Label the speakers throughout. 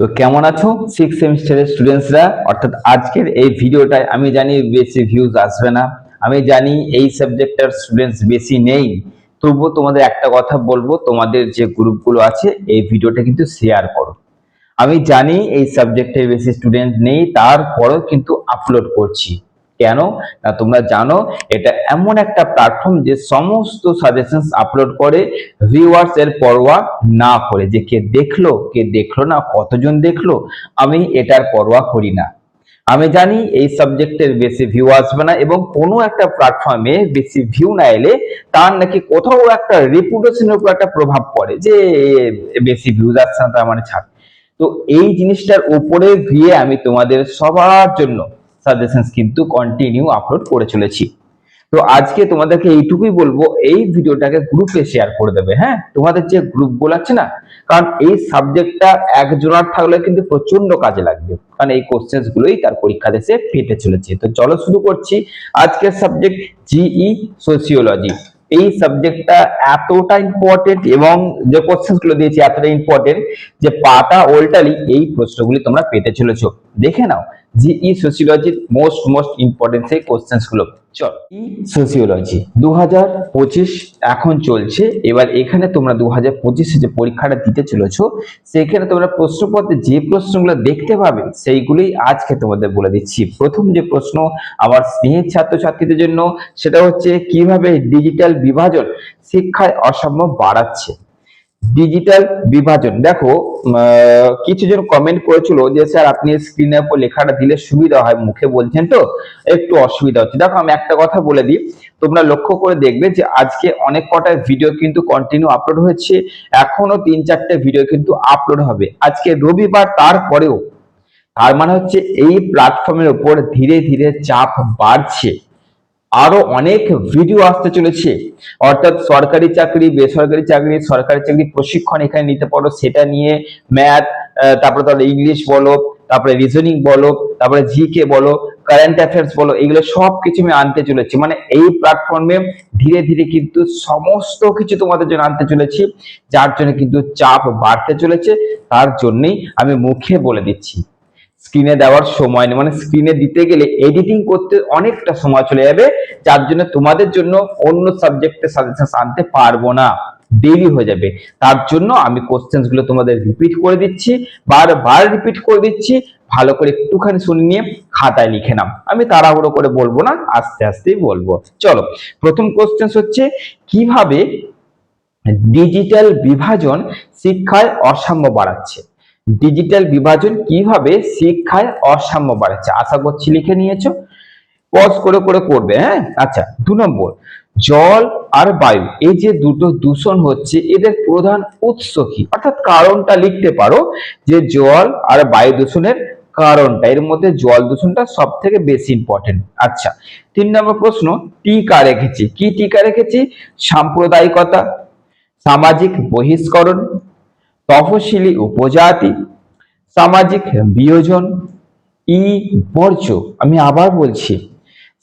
Speaker 1: তো কেমন আছো? সিক্স সেমিস্টারের স্টুডেন্টসরা অর্থাৎ আজকের এই ভিডিওটায় আমি জানি বেশি ভিউজ আসবে না। আমি জানি এই সাবজেক্টের স্টুডেন্টস বেশি নেই। তবুও তোমাদের একটা কথা বলব, তোমাদের যে গ্রুপগুলো আছে, এই ভিডিওটা কিন্তু শেয়ার করো। আমি জানি এই সাবজেক্টের বেশি স্টুডেন্ট নেই, তারপরেও কিন্তু আপলোড করছি। কেন? না, তোমরা জানো, এটা এমন একটা প্ল্যাটফর্ম যে সমস্ত সাজেশনস আপলোড করে ভিউয়ার্স এর পরোয়া না করে, যে কে দেখল কে দেখল না, কতজন দেখল, আমি এটার পরোয়া করি না। আমি জানি এই সাবজেক্টের বেশি ভিউ আসবে না এবং কোনো একটা প্ল্যাটফর্মে বেশি ভিউ না এলে তার নাকি কোথাও একটা রেপুটেশনের উপর একটা প্রভাব পড়ে যে, বেশি ভিউজ আসছে না, তার মানে ছাড়। তো এই জিনিসটার উপরে গিয়ে আমি তোমাদের সবার জন্য সাজেশনস কিন্তু কন্টিনিউ আপলোড করে চলেছি। তো আজকে তোমাদেরকে এইটুকুই বলব, এই ভিডিওটাকে গ্রুপে শেয়ার করে দেবে হ্যাঁ? তোমাদের যে গ্রুপগুলো আছে না, কারণ এই সাবজেক্টটা একজনের থাকলে কিন্তু প্রচণ্ড কাজে লাগবে, কারণ এই কোশ্চেন্স গুলোই তার পরীক্ষা দেশে পেতে চলেছে। তো চলো শুরু করছি। আজকের সাবজেক্ট জিই সোসিওলজি এই সাবজেক্টটা এতটা ইম্পর্টেন্ট এবং যে কোশ্চেনগুলো দিয়েছি এতটা ইম্পর্টেন্ট যে পাতা ওল্টালি এই প্রশ্নগুলি তোমরা পেতে চলেছো। দেখে নাও জিই সোসিওলজির মোস্ট মোস্ট ইম্পর্টেন্ট সেই কোশ্চেন্সগুলো। চল। ই সোসিওলজি দু হাজার পঁচিশ এখন চলছে। এবার এখানে তোমরা দু হাজার পঁচিশে যে পরীক্ষাটা দিতে চলেছো, সেখানে তোমরা প্রশ্নপত্রে যে প্রশ্নগুলো দেখতে পাবে, সেইগুলোই আজকে তোমাদের বলে দিচ্ছি। প্রথম যে প্রশ্ন আমার স্নেহের ছাত্রছাত্রীদের জন্য, সেটা হচ্ছে কীভাবে ডিজিটাল বিভাজন শিক্ষায় অসাম্য বাড়াচ্ছে। ডিজিটাল বিভাজন। দেখো উম, আহ, কিছু জন কমেন্ট করেছিল যে স্যার আপনি স্ক্রিনের উপর লেখাটা দিলে সুবিধা হয়। মুখে বলছেন তো একটু অসুবিধা হচ্ছে। দেখো আমি একটা কথা বলে দিই তোমরা লক্ষ্য করে দেখবে যে আজকে অনেক কটা ভিডিও কিন্তু কন্টিনিউ আপলোড হয়েছে। এখনও তিন চারটে ভিডিও কিন্তু আপলোড হবে। আজকে রবিবার তারপরেও তার মানে হচ্ছে এই প্ল্যাটফর্মের উপর ধীরে ধীরে চাপ বাড়ছে। আরও অনেক ভিডিও আসতে চলেছে। অর্থাৎ সরকারি চাকরি, বেসরকারি চাকরি, সরকারি চাকরি প্রশিক্ষণ এখানে নিতে পারো, সেটা নিয়ে ম্যাথ তারপরে তাহলে ইংলিশ বলো, তারপরে রিজনিং বলো, তারপরে জি কে বলো কারেন্ট অ্যাফেয়ার্স বলো, এগুলো সব কিছু আমি আনতে চলেছি। মানে এই প্ল্যাটফর্মে ধীরে ধীরে কিন্তু সমস্ত কিছু তোমাদের জন্য আনতে চলেছি, যার জন্য কিন্তু চাপ বাড়তে চলেছে, তার জন্যই আমি মুখে বলে দিচ্ছি। স্ক্রিনে দেওয়ার সময় নেই। মানে স্ক্রিনে দিতে গেলে এডিটিং করতে অনেকটা সময় চলে যাবে, যার জন্য তোমাদের জন্য অন্য সাবজেক্টের সাজেশন আনতে পারব না। দেরি হয়ে যাবে। তার জন্য আমি কোশ্চেন্সগুলো তোমাদের রিপিট করে দিচ্ছি, বারবার রিপিট করে দিচ্ছি, ভালো করে একটুখানি শুনে নিয়ে খাতায় লিখে নাও। আমি তাড়াহুড়ো করে বলব না, আস্তে আস্তেই বলব। চলো, প্রথম কোশ্চেন্স হচ্ছে, কীভাবে ডিজিটাল বিভাজন শিক্ষায় অসাম্য বাড়াচ্ছে? ডিজিটাল বিভাজন কীভাবে শিক্ষায় অসাম্য বাড়াচ্ছে আশা করছি লিখে নিয়েছো? পজ করে করে করবে হ্যাঁ? আচ্ছা দু নম্বর, জল আর বায়ু, এই যে দুটো দূষণ হচ্ছে, এদের প্রধান উৎস কি? অর্থাৎ কারণটা লিখতে পারো যে জল আর বায়ু দূষণের কারণটা, এর মধ্যে জল দূষণটা সব থেকে বেশি ইম্পর্টেন্ট আচ্ছা তিন নম্বর প্রশ্ন, টিকা রেখেছি, কি টিকা রেখেছি? সাম্প্রদায়িকতা, সামাজিক বহিষ্করণ তফসিলি উপজাতি, সামাজিক বিয়োজন, ই বর্জ্য, আমি আবার বলছি,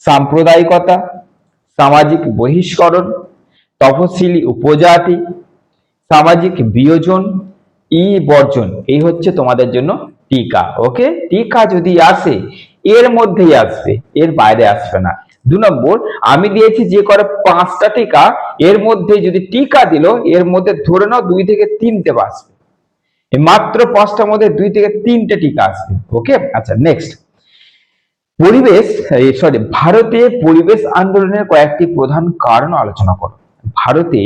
Speaker 1: সাম্প্রদায়িকতা, সামাজিক বহিষ্করণ তফসিলি উপজাতি, সামাজিক বিয়োজন, ই বর্জন, এই হচ্ছে তোমাদের জন্য টিকা, ওকে? টিকা যদি আসে, এর মধ্যেই আসবে, এর বাইরে আসবে না। দু নম্বর, আমি দিয়েছি যে করে পাঁচটা টিকা, এর মধ্যে যদি টিকা দিল, এর মধ্যে ধরে নাও দুই থেকে তিনটে এই মাত্র পাঁচটার মধ্যে দুই থেকে তিনটে টিকা আসবে ওকে? আচ্ছা নেক্সট পরিবেশ সরি ভারতে পরিবেশ আন্দোলনের কয়েকটি প্রধান কারণ আলোচনা করো। ভারতে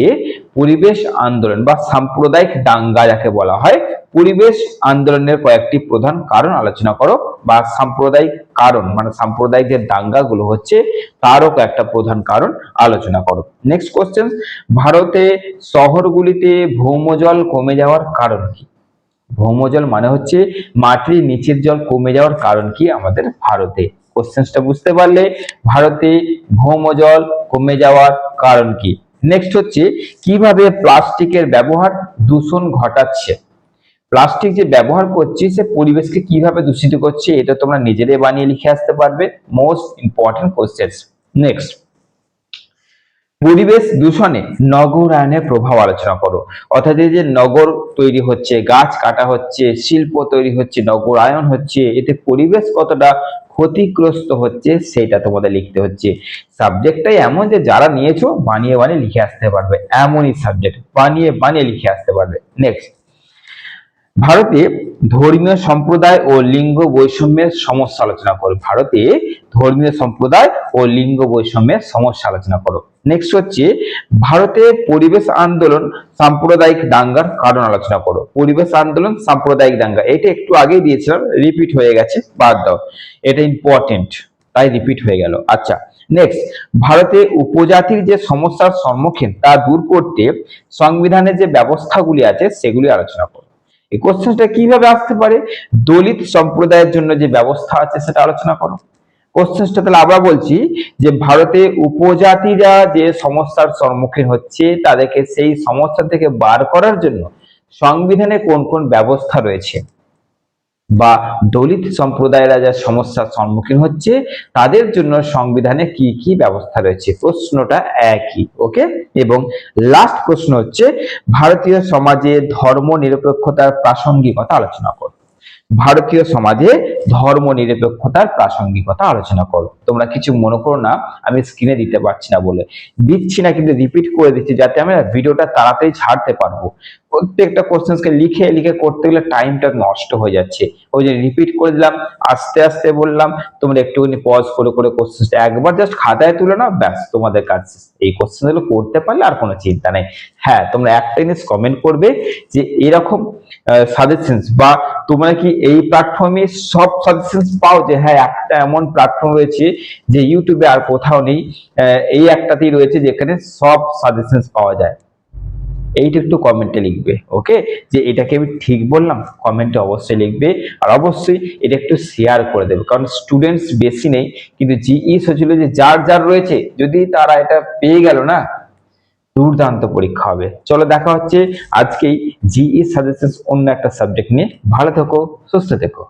Speaker 1: পরিবেশ আন্দোলন বা সাম্প্রদায়িক দাঙ্গা যাকে বলা হয়, পরিবেশ আন্দোলনের কয়েকটি প্রধান কারণ আলোচনা করো বা সাম্প্রদায়িক কারণ মানে সাম্প্রদায়িক যে দাঙ্গাগুলো হচ্ছে, তারও কয়েকটা প্রধান কারণ আলোচনা করো। নেক্সট কোশ্চেন ভারতে শহরগুলিতে ভৌমজল কমে যাওয়ার কারণ কি? ভৌমজল মানে হচ্ছে মাটির নিচের জল কমে যাওয়ার কারণ কি আমাদের ভারতে? কোশ্চেন্সটা বুঝতে পারলে ভারতে ভৌমজল কমে যাওয়ার কারণ কি? নেক্সট হচ্ছে কীভাবে প্লাস্টিকের ব্যবহার দূষণ ঘটাচ্ছে? প্লাস্টিক যে ব্যবহার করছি, সে পরিবেশকে কীভাবে দূষিত করছে, এটা তোমরা নিজেরাই বানিয়ে লিখে আসতে পারবে। মোস্ট ইম্পর্টেন্ট কোশ্চেন্স নেক্সট পরিবেশ দূষণে নগরায়নের প্রভাব আলোচনা করো। অর্থাৎ এই যে নগর তৈরি হচ্ছে, গাছ কাটা হচ্ছে, শিল্প তৈরি হচ্ছে, নগরায়ন হচ্ছে, এতে পরিবেশ কতটা ক্ষতিগ্রস্ত হচ্ছে সেটা তোমাদের লিখতে হচ্ছে। সাবজেক্টটাই এমন যে যারা নিয়েছো বানিয়ে বানিয়ে লিখে আসতে পারবে। এমনই সাবজেক্ট বানিয়ে বানিয়ে লিখে আসতে পারবে। নেক্সট ভারতে ধর্মীয় সম্প্রদায় ও লিঙ্গ বৈষম্যের সমস্যা আলোচনা করো। ভারতে ধর্মীয় সম্প্রদায় ও লিঙ্গ বৈষম্যের সমস্যা আলোচনা করো। নেক্সট হচ্ছে, ভারতে পরিবেশ আন্দোলন সাম্প্রদায়িক দাঙ্গার কারণ আলোচনা করো। পরিবেশ আন্দোলন সাম্প্রদায়িক দাঙ্গা। এটা একটু আগেই দিয়েছিলাম রিপিট হয়ে গেছে, বাদ দাও। এটা ইম্পর্টেন্ট তাই রিপিট হয়ে গেল। আচ্ছা নেক্সট ভারতে উপজাতির যে সমস্যার সম্মুখীন তা দূর করতে সংবিধানের যে ব্যবস্থাগুলি আছে, সেগুলি আলোচনা করো। এই কোশ্চেনটা কীভাবে আসতে পারে? দলিত সম্প্রদায়ের জন্য যে ব্যবস্থা আছে সেটা আলোচনা করো। কোশ্চেনটা তাহলে আবার বলছি যে ভারতে উপজাতিরা যে সমস্যার সম্মুখীন হচ্ছে তাদেরকে সেই সমস্যা থেকে বার করার জন্য সংবিধানে কোন কোন ব্যবস্থা রয়েছে? বা দলিত সম্প্রদায়েরা যা সমস্যার সম্মুখীন হচ্ছে, তাদের জন্য সংবিধানে কি কি ব্যবস্থা রয়েছে? প্রশ্নটা একই ওকে এবং লাস্ট প্রশ্ন হচ্ছে, ভারতীয় সমাজে ধর্ম নিরপেক্ষতার প্রাসঙ্গিকতা আলোচনা করো। ভারতীয় সমাজে ধর্ম নিরপেক্ষতার প্রাসঙ্গিকতা আলোচনা করো। তোমরা কিছু মনে করো না, আমি স্ক্রিনে দিতে পারছি না বলে। দিচ্ছি না কিন্তু রিপিট করে দিচ্ছি যাতে আমরা ভিডিওটা তাড়াতাড়ি ছাড়তে পারব। প্রত্যেকটা কোশ্চেন্সকে লিখে লিখে করতে গেলে টাইমটা নষ্ট হয়ে যাচ্ছে। ওই যে রিপিট করে দিলাম, আস্তে আস্তে বললাম, তোমরা একটুখানি পজ করে করে কোশ্চেনটা একবার জাস্ট খাতায় তুলে না ব্যাস, তোমাদের কাজ। এই কোশ্চেনগুলো করতে পারলে আর কোনো চিন্তা নেই। হ্যাঁ তোমরা একটা জিনিস কমেন্ট করবে যে এরকম সাজেশনস বা তোমরা কি এই প্ল্যাটফর্মে সব সাজেশনস পাও যে হ্যাঁ একটা এমন প্ল্যাটফর্ম রয়েছে যে ইউটিউবে আর কোথাও নেই। এই একটাতেই রয়েছে যেখানে সব সাজেশনস পাওয়া যায়। এইটা একটু কমেন্টে লিখবে ওকে যে এটাকে আমি ঠিক বললাম কমেন্টে অবশ্যই লিখবে। আর অবশ্যই এটা একটু শেয়ার করে দেবে, কারণ স্টুডেন্টস বেশি নেই। কিন্তু জিই যে যার যার রয়েছে, যদি তারা এটা পেয়ে গেল না দুর্দান্ত পরীক্ষা হবে। চলো দেখা হচ্ছে আজকেই জিই সাজেশন অন্য একটা সাবজেক্ট নিয়ে। ভালো থেকো, সুস্থ থেকো।